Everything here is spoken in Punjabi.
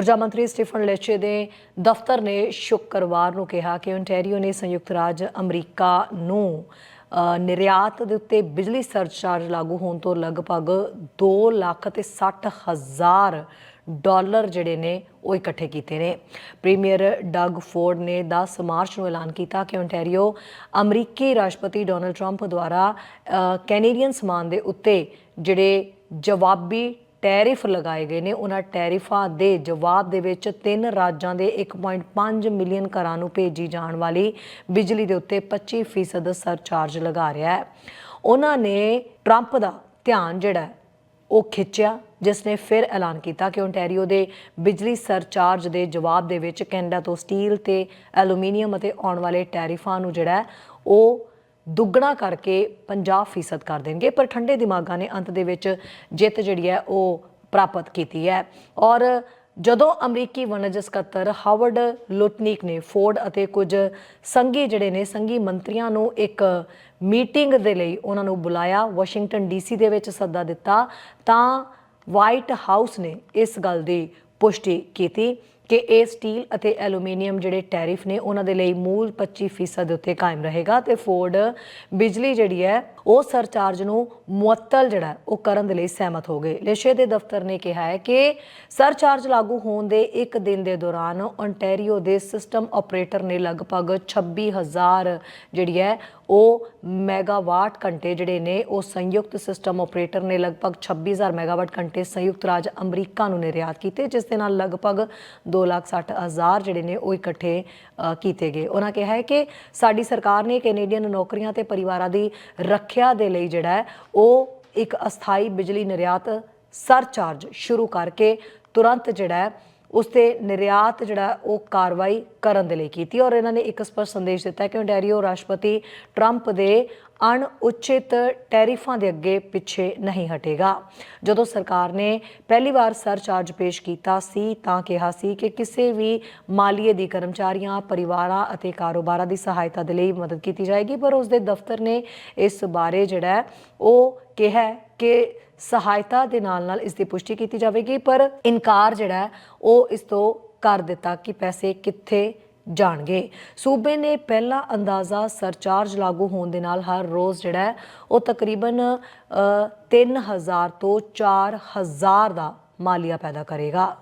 ਊਰਜਾ ਮੰਤਰੀ ਸਟੀਫਨ ਲੈਚੇ ਦੇ ਦਫ਼ਤਰ ਨੇ ਸ਼ੁੱਕਰਵਾਰ ਨੂੰ ਕਿਹਾ ਕਿ ਓਨਟਾਰੀਓ ਨੇ ਸੰਯੁਕਤ ਰਾਜ ਅਮਰੀਕਾ ਨੂੰ ਨਿਰਯਾਤ ਦੇ ਉੱਤੇ ਬਿਜਲੀ ਸਰਚਾਰਜ ਲਾਗੂ ਹੋਣ ਤੋਂ ਲਗਭਗ 2 ਲੱਖ ਤੇ 60 ਹਜ਼ਾਰ ਡਾਲਰ ਜਿਹੜੇ ਨੇ ਉਹ ਇਕੱਠੇ ਕੀਤੇ ਨੇ। ਪ੍ਰੀਮੀਅਰ ਡਗ ਫੋਰਡ ਨੇ 10 ਮਾਰਚ ਨੂੰ ਐਲਾਨ ਕੀਤਾ ਕਿ ਓਨਟਾਰੀਓ ਅਮਰੀਕੀ ਰਾਸ਼ਟਰਪਤੀ ਡੋਨਲਡ ਟਰੰਪ ਦੁਆਰਾ ਕੈਨੇਡੀਅਨ ਸਮਾਨ ਦੇ ਉੱਤੇ ਜਿਹੜੇ ਜਵਾਬੀ ਟੈਰਿਫ ਲਗਾਏ ਗਏ ਨੇ। ਉਹਨਾਂ ਟੈਰਿਫਾਂ ਦੇ ਜਵਾਬ ਦੇ ਵਿੱਚ ਤਿੰਨ ਰਾਜਾਂ ਦੇ 1.5 ਮਿਲੀਅਨ ਘਰਾਂ ਨੂੰ ਭੇਜੀ ਜਾਣ ਵਾਲੀ ਬਿਜਲੀ ਦੇ ਉੱਤੇ 25% ਸਰਚਾਰਜ ਲਗਾ ਰਿਹਾ ਹੈ। ਉਹਨਾਂ ਨੇ ਟਰੰਪ ਦਾ ਧਿਆਨ ਜਿਹੜਾ ਉਹ ਖਿੱਚਿਆ, ਜਿਸ ਨੇ ਫਿਰ ਐਲਾਨ ਕੀਤਾ ਕਿ ਓਨਟਾਰੀਓ ਦੇ ਬਿਜਲੀ ਸਰਚਾਰਜ ਦੇ ਜਵਾਬ ਦੇ ਵਿੱਚ ਕੈਨੇਡਾ ਤੋਂ ਸਟੀਲ ਤੇ ਐਲੂਮੀਨੀਅਮ ਅਤੇ ਆਉਣ ਵਾਲੇ ਟੈਰਿਫਾਂ ਨੂੰ ਜਿਹੜਾ ਉਹ ਦੁੱਗਣਾ ਕਰਕੇ 50% ਕਰ ਦੇਣਗੇ, ਪਰ ਠੰਡੇ ਦਿਮਾਗਾਂ ਨੇ ਅੰਤ ਦੇ ਵਿੱਚ ਜਿੱਤ ਜਿਹੜੀ ਹੈ ਉਹ ਪ੍ਰਾਪਤ ਕੀਤੀ ਹੈ। ਔਰ ਜਦੋਂ ਅਮਰੀਕੀ ਵਣਜ ਸਕੱਤਰ ਹਾਵਰਡ ਲੁਟਨੀਕ ਨੇ ਫੋਰਡ ਅਤੇ ਕੁਝ ਸੰਘੀ ਜਿਹੜੇ ਨੇ, ਸੰਘੀ ਮੰਤਰੀਆਂ ਨੂੰ ਇੱਕ ਮੀਟਿੰਗ ਦੇ ਲਈ ਉਹਨਾਂ ਨੂੰ ਬੁਲਾਇਆ, ਵਾਸ਼ਿੰਗਟਨ ਡੀਸੀ ਦੇ ਵਿੱਚ ਸੱਦਾ ਦਿੱਤਾ, ਤਾਂ ਵਾਈਟ ਹਾਊਸ ਨੇ ਇਸ ਗੱਲ ਦੀ ਪੁਸ਼ਟੀ ਕੀਤੀ। ਕਿ ਇਹ ਸਟੀਲ ਅਤੇ ਐਲੂਮੀਨੀਅਮ ਜਿਹੜੇ ਟੈਰਿਫ ਨੇ, ਉਹਨਾਂ ਦੇ ਲਈ ਮੂਲ 25% ਦੇ ਉੱਤੇ ਕਾਇਮ ਰਹੇਗਾ ਤੇ ਫੋਰਡ ਬਿਜਲੀ ਜਿਹੜੀ ਹੈ, ਉਹ ਸਰਚਾਰਜ ਨੂੰ ਮੁਅੱਤਲ ਜਿਹੜਾ ਉਹ ਕਰਨ ਦੇ ਲਈ ਸਹਿਮਤ ਹੋ ਗਏ। ਲੇਸ਼ੇ ਦੇ ਦਫ਼ਤਰ ਨੇ ਕਿਹਾ ਹੈ ਕਿ ਸਰਚਾਰਜ ਲਾਗੂ ਹੋਣ ਦੇ ਇੱਕ ਦਿਨ ਦੇ ਦੌਰਾਨ ਓਨਟਾਰੀਓ ਦੇ ਸਿਸਟਮ ਆਪਰੇਟਰ ਨੇ ਲਗਭਗ 26000 ਜਿਹੜੀ ਹੈ ਉਹ ਮੈਗਾਵਾਟ ਘੰਟੇ ਜਿਹੜੇ ਨੇ, ਉਹ ਸੰਯੁਕਤ ਸਿਸਟਮ ਆਪਰੇਟਰ ਨੇ ਲਗਭਗ 26000 ਮੈਗਾਵਾਟ ਘੰਟੇ ਸੰਯੁਕਤ ਰਾਜ ਅਮਰੀਕਾ ਨੂੰ ਨਿਰਯਾਤ ਕੀਤੇ, ਜਿਸ ਦੇ ਨਾਲ ਲਗਭਗ 260000 ਜਿਹੜੇ ਨੇ ਉਹ ਇਕੱਠੇ ਕੀਤੇ ਗਏ। ਉਹਨਾਂ ਕਿਹਾ ਹੈ ਕਿ ਸਾਡੀ ਸਰਕਾਰ ਨੇ ਕੈਨੇਡੀਅਨ ਨੌਕਰੀਆਂ ਤੇ ਪਰਿਵਾਰਾਂ ਦੀ ਰੱਖਿਆ ਦੇ ਲਈ ਜਿਹੜਾ ਹੈ, ਉਹ ਇੱਕ ਅਸਥਾਈ ਬਿਜਲੀ ਨਿਰਯਾਤ ਸਰਚਾਰਜ ਸ਼ੁਰੂ ਕਰਕੇ ਤੁਰੰਤ ਜਿਹੜਾ ਉਸ ਤੇ ਨਿਰਯਾਤ ਜਿਹੜਾ ਉਹ ਕਾਰਵਾਈ ਕਰਨ ਦੇ ਲਈ ਕੀਤੀ ਔਰ ਇਹਨਾਂ ਨੇ ਇੱਕ ਸਪਸ਼ਟ ਸੰਦੇਸ਼ ਦਿੱਤਾ ਕਿ ਓਨਟਾਰੀਓ ਰਾਸ਼ਟਰਪਤੀ ਟਰੰਪ ਦੇ ਅਣ ਉਚਿਤ ਟੈਰਿਫਾਂ ਦੇ ਅੱਗੇ ਪਿੱਛੇ ਨਹੀਂ ਹਟੇਗਾ। ਜਦੋਂ ਸਰਕਾਰ ਨੇ ਪਹਿਲੀ ਵਾਰ ਸਰਚਾਰਜ ਪੇਸ਼ ਕੀਤਾ ਸੀ, ਤਾਂ ਕਿਹਾ ਸੀ ਕਿ ਕਿਸੇ ਵੀ ਮਾਲੀਏ ਦੀ ਕਰਮਚਾਰੀਆਂ, ਪਰਿਵਾਰਾਂ ਅਤੇ ਕਾਰੋਬਾਰਾਂ ਦੀ ਸਹਾਇਤਾ ਦੇ ਲਈ ਮਦਦ ਕੀਤੀ ਜਾਏਗੀ, ਪਰ ਉਸ ਦੇ ਦਫ਼ਤਰ ਨੇ ਇਸ ਬਾਰੇ ਜਿਹੜਾ ਉਹ ਕਿਹਾ ਕਿ ਸਹਾਇਤਾ ਦੇ ਨਾਲ ਨਾਲ ਇਸ ਦੀ ਪੁਸ਼ਟੀ ਕੀਤੀ ਜਾਵੇਗੀ ਪਰ ਇਨਕਾਰ ਜਿਹੜਾ ਉਹ ਇਸ ਤੋਂ ਕਰ ਦਿੱਤਾ ਕਿ ਪੈਸੇ ਕਿੱਥੇ ਜਾਣਗੇ। ਸੂਬੇ ਨੇ ਪਹਿਲਾ ਅੰਦਾਜ਼ਾ ਸਰਚਾਰਜ ਲਾਗੂ ਹੋਣ ਦੇ ਨਾਲ ਹਰ ਰੋਜ਼ ਜਿਹੜਾ ਉਹ ਤਕਰੀਬਨ ਅ, 3000 ਤੋਂ 4000 ਦਾ ਮਾਲੀਆ ਪੈਦਾ ਕਰੇਗਾ।